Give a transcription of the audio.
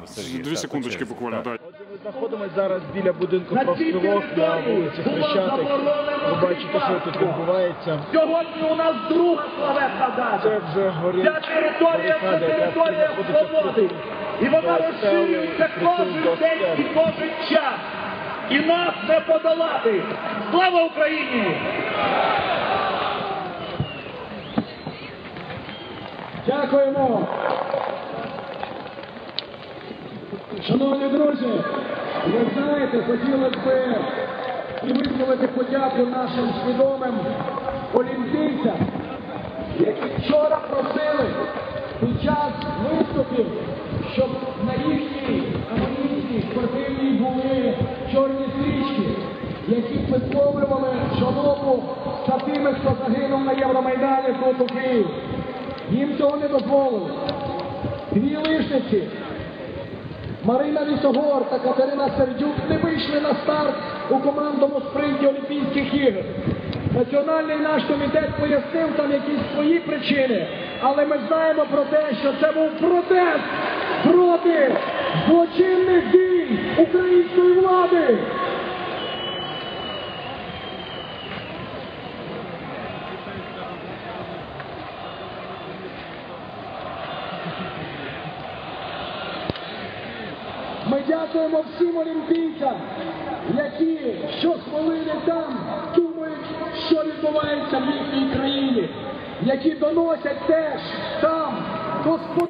посадимо Сергія. Дві секундочки буквально. Так. Отже, ми знаходимося зараз біля будинку профспілок на вулиці Хрещатик. Ви бачите, що тут відбувається. Сьогодні у нас славетна дата. Це вже горить Ця територія це барикада, яка територія знаходиться свободи. І вона до розширюється кожен до день стели. і кожен час. І нас не подолати. Слава Україні! Дякуємо. Шановні друзі, ви знаєте, хотілося б і висловити подяку нашим свідомим олімпійцям, які вчора просили під час виступів, щоб на їхній амуніції спортивній були чорні стрічки, які висловлювали шанову за тими, хто загинув на Євромайдані тут у Києві. Їм цього не дозволили. Дві лишниці Марина Лісогор та Катерина Сердюк не вийшли на старт у командному спринті Олімпійських ігор. Національний наш комітет пояснив там якісь свої причини, але ми знаємо про те, що це був протест проти злочинних дій української влади. Ми дякуємо всім олімпійцям, які щохвилини там думають, що відбувається в їхній країні, які доносять теж там спо-